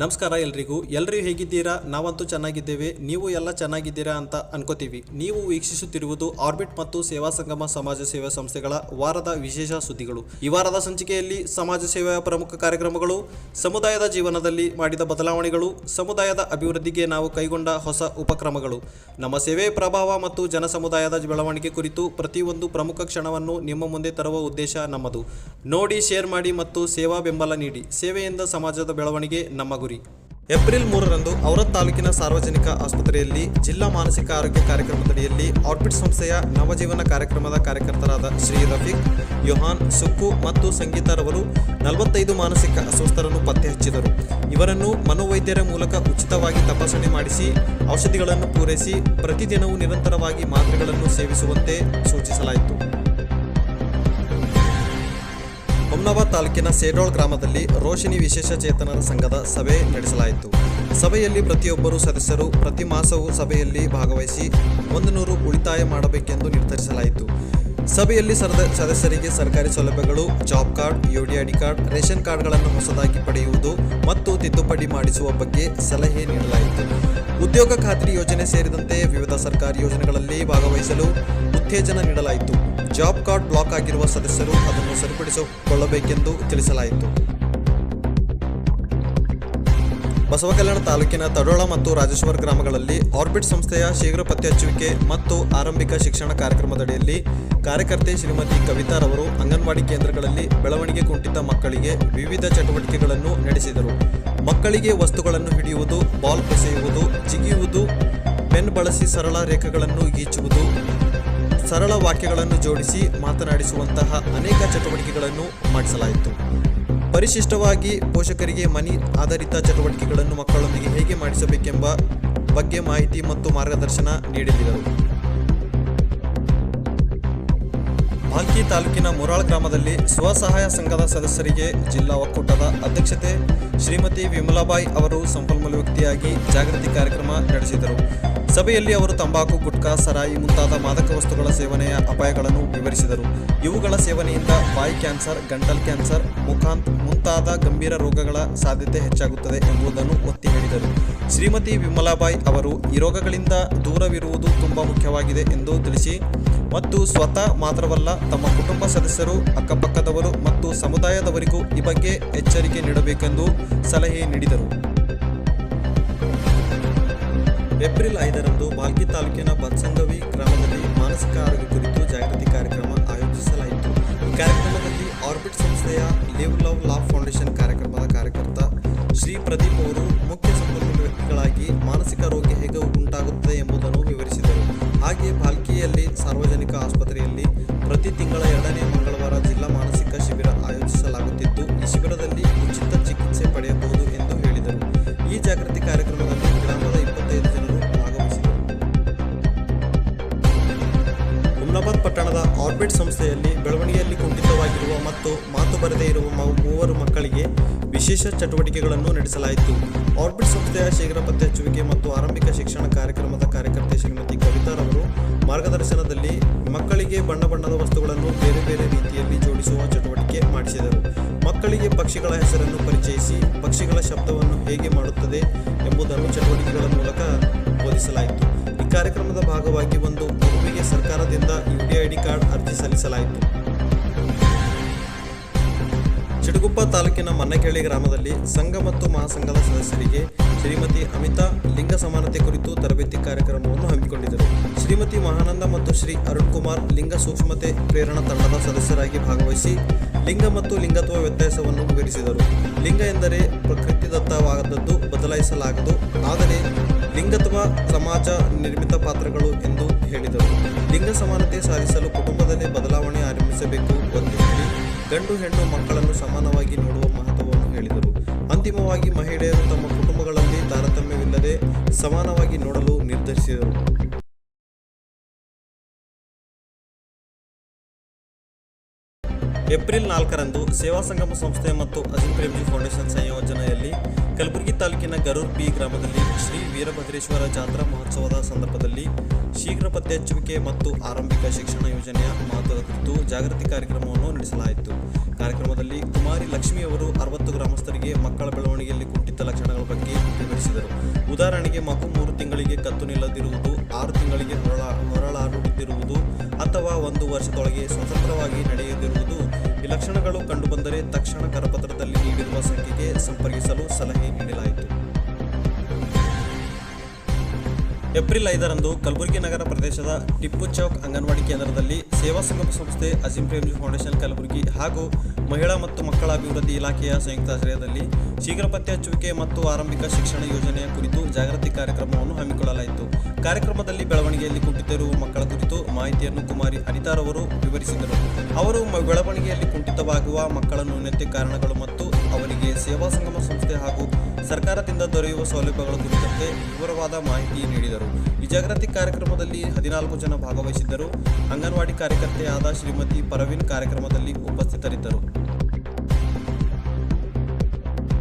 ನಮಸ್ಕಾರ ಎಲ್ರಿಗೂ. ಎಲ್ಲರೂ ಹೇಗಿದ್ದೀರಾ? ನಾವಂತೂ ಚೆನ್ನಾಗಿದ್ದೇವೆ. ನೀವು ಎಲ್ಲ ಚೆನ್ನಾಗಿದ್ದೀರಾ ಅಂತ ಅನ್ಕೋತೀವಿ. ನೀವು ವೀಕ್ಷಿಸುತ್ತಿರುವುದು ಆರ್ಬಿಟ್ ಮತ್ತು ಸೇವಾ ಸಂಗಮ ಸಮಾಜ ಸೇವಾ ಸಂಸ್ಥೆಗಳ ವಾರದ ವಿಶೇಷ ಸುದ್ದಿಗಳು. ಈ ವಾರದ ಸಂಚಿಕೆಯಲ್ಲಿ ಸಮಾಜ ಸೇವೆಯ ಪ್ರಮುಖ ಕಾರ್ಯಕ್ರಮಗಳು, ಸಮುದಾಯದ ಜೀವನದಲ್ಲಿ ಮಾಡಿದ ಬದಲಾವಣೆಗಳು, ಸಮುದಾಯದ ಅಭಿವೃದ್ಧಿಗೆ ನಾವು ಕೈಗೊಂಡ ಹೊಸ ಉಪಕ್ರಮಗಳು. ನಮ್ಮ ಸೇವೆ ಪ್ರಭಾವ ಮತ್ತು ಜನ ಸಮುದಾಯದ ಬೆಳವಣಿಗೆ ಕುರಿತು ಪ್ರತಿಯೊಂದು ಪ್ರಮುಖ ಕ್ಷಣವನ್ನು ನಿಮ್ಮ ಮುಂದೆ ತರುವ ಉದ್ದೇಶ ನಮ್ಮದು. ನೋಡಿ, ಶೇರ್ ಮಾಡಿ ಮತ್ತು ಸೇವಾ ಬೆಂಬಲ ನೀಡಿ. ಸೇವೆಯಿಂದ ಸಮಾಜದ ಬೆಳವಣಿಗೆ ನಮ್ಮ ಗುರಿ. ಏಪ್ರಿಲ್ ಮೂರರಂದು ಔರತ್ ತಾಲೂಕಿನ ಸಾರ್ವಜನಿಕ ಆಸ್ಪತ್ರೆಯಲ್ಲಿ ಜಿಲ್ಲಾ ಮಾನಸಿಕ ಆರೋಗ್ಯ ಕಾರ್ಯಕ್ರಮದಡಿಯಲ್ಲಿ ಆರ್ಬಿಟ್ ಸಂಸ್ಥೆಯ ನವಜೀವನ ಕಾರ್ಯಕ್ರಮದ ಕಾರ್ಯಕರ್ತರಾದ ಶ್ರೀ ರಫೀಕ್, ಯೋಹಾನ್, ಸುಕ್ಕು ಮತ್ತು ಸಂಗೀತರವರು ನಲವತ್ತೈದು ಮಾನಸಿಕ ಅಸ್ವಸ್ಥರನ್ನು ಪತ್ತೆ ಹಚ್ಚಿದರು. ಇವರನ್ನು ಮನೋವೈದ್ಯರ ಮೂಲಕ ಉಚಿತವಾಗಿ ತಪಾಸಣೆ ಮಾಡಿಸಿ, ಔಷಧಿಗಳನ್ನು ಪೂರೈಸಿ, ಪ್ರತಿದಿನವೂ ನಿರಂತರವಾಗಿ ಮಾತ್ರೆಗಳನ್ನು ಸೇವಿಸುವಂತೆ ಸೂಚಿಸಲಾಯಿತು. ಹುಮ್ನಾಬಾದ್ ತಾಲೂಕಿನ ಸೇಡೋಳ್ ಗ್ರಾಮದಲ್ಲಿ ರೋಶಿನಿ ವಿಶೇಷ ಚೇತನರ ಸಂಘದ ಸಭೆ ನಡೆಸಲಾಯಿತು. ಸಭೆಯಲ್ಲಿ ಪ್ರತಿಯೊಬ್ಬರು ಸದಸ್ಯರು ಪ್ರತಿ ಮಾಸವೂ ಸಭೆಯಲ್ಲಿ ಭಾಗವಹಿಸಿ ಒಂದು ನೂರು ಉಳಿತಾಯ ಮಾಡಬೇಕೆಂದು ನಿರ್ಧರಿಸಲಾಯಿತು. ಸಭೆಯಲ್ಲಿ ಸದಸ್ಯರಿಗೆ ಸರ್ಕಾರಿ ಸೌಲಭ್ಯಗಳು, job card UDID card, ration ಕಾರ್ಡ್ಗಳನ್ನು ಹೊಸದಾಗಿ ಪಡೆಯುವುದು ಮತ್ತು ತಿದ್ದುಪಡಿ ಮಾಡಿಸುವ ಬಗ್ಗೆ ಸಲಹೆ ನೀಡಲಾಯಿತು. ಉದ್ಯೋಗ ಖಾತ್ರಿ ಯೋಜನೆ ಸೇರಿದಂತೆ ವಿವಿಧ ಸರ್ಕಾರಿ ಯೋಜನೆಗಳಲ್ಲಿ ಭಾಗವಹಿಸಲು ಉತ್ತೇಜನ ನೀಡಲಾಯಿತು. ಜಾಬ್ ಕಾರ್ಡ್ ಬ್ಲಾಕ್ ಆಗಿರುವ ಸದಸ್ಯರು ಅದನ್ನು ಸರಿಪಡಿಸಿಕೊಳ್ಳಬೇಕೆಂದು ತಿಳಿಸಲಾಯಿತು. ಬಸವಕಲ್ಯಾಣ ತಾಲೂಕಿನ ತಡೋಳ ಮತ್ತು ರಾಜೇಶ್ವರ ಗ್ರಾಮಗಳಲ್ಲಿ ಆರ್ಬಿಟ್ ಸಂಸ್ಥೆಯ ಶೀಘ್ರ ಪತ್ತೆ ಹಚ್ಚುವಿಕೆ ಮತ್ತು ಆರಂಭಿಕ ಶಿಕ್ಷಣ ಕಾರ್ಯಕ್ರಮದಡಿಯಲ್ಲಿ ಕಾರ್ಯಕರ್ತೆ ಶ್ರೀಮತಿ ಕವಿತಾರವರು ಅಂಗನವಾಡಿ ಕೇಂದ್ರಗಳಲ್ಲಿ ಬೆಳವಣಿಗೆ ಕುಂಠಿತ ಮಕ್ಕಳಿಗೆ ವಿವಿಧ ಚಟುವಟಿಕೆಗಳನ್ನು ನಡೆಸಿದರು. ಮಕ್ಕಳಿಗೆ ವಸ್ತುಗಳನ್ನು ಹಿಡಿಯುವುದು, ಬಾಲ್ ಎಸೆಯುವುದು, ಜಿಗಿಯುವುದು, ಪೆನ್ ಬಳಸಿ ಸರಳ ರೇಖೆಗಳನ್ನು ಗೀಚುವುದು ಸರಳ ವಾಕ್ಯಗಳನ್ನು ಜೋಡಿಸಿ ಮಾತನಾಡಿಸುವಂತಹ ಅನೇಕ ಚಟುವಟಿಕೆಗಳನ್ನು ಮಾಡಿಸಲಾಯಿತು. ಪರಿಶಿಷ್ಟವಾಗಿ ಪೋಷಕರಿಗೆ ಮನಿ ಆಧಾರಿತ ಚಟುವಟಿಕೆಗಳನ್ನು ಮಕ್ಕಳೊಂದಿಗೆ ಹೇಗೆ ಮಾಡಿಸಬೇಕೆಂಬ ಬಗ್ಗೆ ಮಾಹಿತಿ ಮತ್ತು ಮಾರ್ಗದರ್ಶನ ನೀಡಲಿದರು ಭಾಲ್ಕಿ ತಾಲೂಕಿನ ಮುರಾಳ್ ಗ್ರಾಮದಲ್ಲಿ ಸ್ವಸಹಾಯ ಸಂಘದ ಸದಸ್ಯರಿಗೆ ಜಿಲ್ಲಾ ಒಕ್ಕೂಟದ ಅಧ್ಯಕ್ಷತೆ ಶ್ರೀಮತಿ ವಿಮಲಾಬಾಯಿ ಅವರು ಸಂಪನ್ಮೂಲ ವ್ಯಕ್ತಿಯಾಗಿ ಜಾಗೃತಿ ಕಾರ್ಯಕ್ರಮ ನಡೆಸಿದರು. ಸಭೆಯಲ್ಲಿ ಅವರು ತಂಬಾಕು, ಗುಟ್ಕಾ, ಸರಾಯಿ ಮುಂತಾದ ಮಾದಕ ವಸ್ತುಗಳ ಸೇವನೆಯ ಅಪಾಯಗಳನ್ನು ವಿವರಿಸಿದರು. ಇವುಗಳ ಸೇವನೆಯಿಂದ ಬಾಯಿ ಕ್ಯಾನ್ಸರ್, ಗಂಟಲ್ ಕ್ಯಾನ್ಸರ್, ಮುಖಾಂತ್ ಮುಂತಾದ ಗಂಭೀರ ರೋಗಗಳ ಸಾಧ್ಯತೆ ಹೆಚ್ಚಾಗುತ್ತದೆ ಎಂಬುದನ್ನು ಒತ್ತಿ ಹೇಳಿದರು. ಶ್ರೀಮತಿ ವಿಮಲಾಬಾಯಿ ಅವರು ಈ ರೋಗಗಳಿಂದ ದೂರವಿರುವುದು ತುಂಬಾ ಮುಖ್ಯವಾಗಿದೆ ಎಂದು ತಿಳಿಸಿ ಮತ್ತು ಸ್ವತಃ ಮಾತ್ರವಲ್ಲ, ತಮ್ಮ ಕುಟುಂಬ ಸದಸ್ಯರು, ಅಕ್ಕಪಕ್ಕದವರು ಮತ್ತು ಸಮುದಾಯದವರಿಗೂ ಈ ಬಗ್ಗೆ ಎಚ್ಚರಿಕೆ ನೀಡಬೇಕೆಂದು ಸಲಹೆ ನೀಡಿದರು. ಏಪ್ರಿಲ್ ಐದರಂದು ಮಾಲ್ಕಿ ತಾಲೂಕಿನ ಬತ್ಸಂಗವಿ ಗ್ರಾಮದಲ್ಲಿ ಮಾನಸಿಕ ಆರೋಗ್ಯ ಕುರಿತು ಜಾಗೃತಿ ಕಾರ್ಯಕ್ರಮ ಆಯೋಜಿಸಲಾಯಿತು. ಈ ಕಾರ್ಯಕ್ರಮದಲ್ಲಿ ಆರ್ಬಿಟ್ ಸಂಸ್ಥೆಯ ಲಿವ್ ಲವ್ ಲಾ ಫೌಂಡೇಶನ್ ಕಾರ್ಯಕ್ರಮದ ಕಾರ್ಯಕರ್ತ ಶ್ರೀ ಪ್ರದೀಪ್ ಅವರು ಬಾಲ್ಕಿಯಲ್ಲಿ ಸಾರ್ವಜನಿಕ ಆಸ್ಪತ್ರೆಯಲ್ಲಿ ಪ್ರತಿ ತಿಂಗಳ ಎರಡನೇ ಮಂಗಳವಾರ ಜಿಲ್ಲಾ ಮಾನಸಿಕ ಶಿಬಿರ ಆಯೋಜಿಸಲಾಗುತ್ತಿದ್ದು, ಈ ಶಿಬಿರದಲ್ಲಿ ಉಚಿತ ಚಿಕಿತ್ಸೆ ಪಡೆಯಬಹುದು ಎಂದು ಹೇಳಿದರು. ಈ ಜಾಗೃತಿ ಕಾರ್ಯಕ್ರಮದಲ್ಲಿ ಗ್ರಾಮದ ಇಪ್ಪತ್ತೈದು ಜನರು ಭಾಗವಹಿಸಿದರು. ಹುಮ್ನಾಬಾದ್ ಪಟ್ಟಣದ ಆರ್ಬಿಟ್ ಸಂಸ್ಥೆಯಲ್ಲಿ ಬೆಳವಣಿಗೆಯಲ್ಲಿ ಕುಂಠಿತವಾಗಿರುವ ಮತ್ತು ಮಾತು ಬರದೇ ಇರುವ ಮೂವರು ಮಕ್ಕಳಿಗೆ ವಿಶೇಷ ಚಟುವಟಿಕೆಗಳನ್ನು ನಡೆಸಲಾಯಿತು. ಆರ್ಬಿಟ್ ಸಂಸ್ಥೆಯ ಶೀಘ್ರ ಪತ್ತೆ ಹಚ್ಚುವಿಕೆ ಮತ್ತು ಪಕ್ಷಿಗಳ ಹೆಸರನ್ನು ಪರಿಚಯಿಸಿ ಪಕ್ಷಿಗಳ ಶಬ್ದವನ್ನು ಹೇಗೆ ಮಾಡುತ್ತದೆ ಎಂಬುದನ್ನು ಚಟುವಟಿಕೆಗಳ ಮೂಲಕ ಬೋಧಿಸಲಾಯಿತು. ಈ ಕಾರ್ಯಕ್ರಮದ ಭಾಗವಾಗಿ ಒಂದು ಮಗುವಿಗೆ ಸರ್ಕಾರದಿಂದ ಯುಡಿಐಡಿ ಕಾರ್ಡ್ ಅರ್ಜಿ ಸಲ್ಲಿಸಲಾಯಿತು. ಚಿಡುಗುಪ್ಪ ತಾಲೂಕಿನ ಮನ್ನಕೇಳಿ ಗ್ರಾಮದಲ್ಲಿ ಸಂಘ ಮತ್ತು ಮಹಾಸಂಘದ ಸದಸ್ಯರಿಗೆ ಶ್ರೀಮತಿ ಅಮಿತಾ ಲಿಂಗ ಸಮಾನತೆ ಕುರಿತು ತರಬೇತಿ ಕಾರ್ಯಕ್ರಮವನ್ನು ಹಮ್ಮಿಕೊಂಡಿದ್ದರು. ಶ್ರೀಮತಿ ಮಹಾನಂದ ಮತ್ತು ಶ್ರೀ ಅರುಣ್ ಕುಮಾರ್ ಲಿಂಗ ಸೂಕ್ಷ್ಮತೆ ಪ್ರೇರಣಾ ತಂಡದ ಸದಸ್ಯರಾಗಿ ಭಾಗವಹಿಸಿ ಲಿಂಗ ಮತ್ತು ಲಿಂಗತ್ವ ವ್ಯತ್ಯಾಸವನ್ನು ವಿವರಿಸಿದರು. ಲಿಂಗ ಎಂದರೆ ಪ್ರಕೃತಿದತ್ತವಾದದ್ದು ಬದಲಾಯಿಸಲಾಗದು, ಆದರೆ ಲಿಂಗತ್ವ ಸಮಾಜ ನಿರ್ಮಿತ ಪಾತ್ರಗಳು ಎಂದು ಹೇಳಿದರು. ಲಿಂಗ ಸಮಾನತೆ ಸಾಧಿಸಲು ಕುಟುಂಬದಲ್ಲಿ ಬದಲಾವಣೆ ಆರಂಭಿಸಬೇಕು ಎಂದು ಹೇಳಿ ಗಂಡು ಹೆಣ್ಣು ಮಕ್ಕಳನ್ನು ಸಮಾನವಾಗಿ ನೋಡುವ ಮಹತ್ವವನ್ನು ಹೇಳಿದರು. ಅಂತಿಮವಾಗಿ ಮಹಿಳೆಯರು ತಮ್ಮ ಕುಟುಂಬಗಳಲ್ಲಿ ತಾರತಮ್ಯವಿಲ್ಲದೆ ಸಮಾನವಾಗಿ ನೋಡಲು ಏಪ್ರಿಲ್ ನಾಲ್ಕರಂದು ಸೇವಾ ಸಂಗಮ ಸಂಸ್ಥೆ ಮತ್ತು ಅಜಿಂ ಪ್ರೇಮ್ಜಿ ಫೌಂಡೇಶನ್ ಸಂಯೋಜನೆಯಲ್ಲಿ ಕಲಬುರಗಿ ತಾಲೂಕಿನ ಗರೂರ್ ಬಿ ಗ್ರಾಮದಲ್ಲಿ ಶ್ರೀ ವೀರಭದ್ರೇಶ್ವರ ಜಾತ್ರಾ ಮಹೋತ್ಸವದ ಸಂದರ್ಭದಲ್ಲಿ ಶೀಘ್ರ ಪತ್ತೆ ಹಚ್ಚುವಿಕೆ ಮತ್ತು ಆರಂಭಿಕ ಶಿಕ್ಷಣ ಯೋಜನೆಯ ಮಹತ್ವದ ಕುರಿತು ಜಾಗೃತಿ ಕಾರ್ಯಕ್ರಮವನ್ನು ನಡೆಸಲಾಯಿತು. ಕಾರ್ಯಕ್ರಮದಲ್ಲಿ ಕುಮಾರಿ ಲಕ್ಷ್ಮಿ ಅವರು ಅರವತ್ತು ಗ್ರಾಮಸ್ಥರಿಗೆ ಮಕ್ಕಳ ಬೆಳವಣಿಗೆಯಲ್ಲಿ ಕುಂಠಿತ ಲಕ್ಷಣಗಳ ಬಗ್ಗೆ ವಿವರಿಸಿದರು. ಉದಾಹರಣೆಗೆ, ಮಗು ಮೂರು ತಿಂಗಳಿಗೆ ಕತ್ತು ನಿಲ್ಲದಿರುವುದು, ಆರು ತಿಂಗಳಿಗೆ ಹೊರಳ ಹೊರಳಾಡುತ್ತಿರುವುದು ಅಥವಾ ಒಂದು ವರ್ಷದೊಳಗೆ ಸ್ವತಂತ್ರವಾಗಿ ನಡೆಯದಿರುವುದು ಈ ಲಕ್ಷಣಗಳು ಕಂಡುಬಂದರೆ ತಕ್ಷಣ ಕರಪತ್ರದಲ್ಲಿ ನೀಡಿರುವ ಸಂಖ್ಯೆಗೆ ಸಂಪರ್ಕಿಸಲು ಸಲಹೆ ನೀಡಲಾಯಿತು. ಏಪ್ರಿಲ್ ಐದರಂದು ಕಲಬುರಗಿ ನಗರ ಪ್ರದೇಶದ ಟಿಪ್ಪು ಚೌಕ್ ಅಂಗನವಾಡಿ ಕೇಂದ್ರದಲ್ಲಿ ಸೇವಾ ಸಂಗಮ ಸಂಸ್ಥೆ ಅಜಿಂ ಪ್ರೇಮ್ಜಿ ಫೌಂಡೇಶನ್ ಕಲಬುರಗಿ ಹಾಗೂ ಮಹಿಳಾ ಮತ್ತು ಮಕ್ಕಳ ಅಭಿವೃದ್ಧಿ ಇಲಾಖೆಯ ಸಂಯುಕ್ತಾಶ್ರಯದಲ್ಲಿ ಶೀಘ್ರ ಪತ್ತೆ ಮತ್ತು ಆರಂಭಿಕ ಶಿಕ್ಷಣ ಯೋಜನೆಯ ಕುರಿತು ಜಾಗೃತಿ ಕಾರ್ಯಕ್ರಮವನ್ನು ಹಮ್ಮಿಕೊಳ್ಳಲಾಯಿತು. ಕಾರ್ಯಕ್ರಮದಲ್ಲಿ ಬೆಳವಣಿಗೆಯಲ್ಲಿ ಕುಂಠಿತರು ಮಕ್ಕಳ ಕುರಿತು ಮಾಹಿತಿಯನ್ನು ಕುಮಾರಿ ಅನಿತಾರವರು ವಿವರಿಸಿದರು. ಅವರು ಬೆಳವಣಿಗೆಯಲ್ಲಿ ಕುಂಠಿತವಾಗುವ ಮಕ್ಕಳ ನ್ಯೂನತೆ ಕಾರಣಗಳು ಮತ್ತು ಅವರಿಗೆ ಸೇವಾ ಸಂಗಮ ಸಂಸ್ಥೆ ಹಾಗೂ ಸರ್ಕಾರದಿಂದ ದೊರೆಯುವ ಸೌಲಭ್ಯಗಳ ಕುರಿತಂತೆ ವಿವರವಾದ ಮಾಹಿತಿ ನೀಡಿದರು. ಈ ಜಾಗೃತಿ ಕಾರ್ಯಕ್ರಮದಲ್ಲಿ ಹದಿನಾಲ್ಕು ಜನ ಭಾಗವಹಿಸಿದ್ದರು. ಅಂಗನವಾಡಿ ಕಾರ್ಯಕರ್ತೆಯಾದ ಶ್ರೀಮತಿ ಪರವೀನ್ ಕಾರ್ಯಕ್ರಮದಲ್ಲಿ ಉಪಸ್ಥಿತರಿದ್ದರು.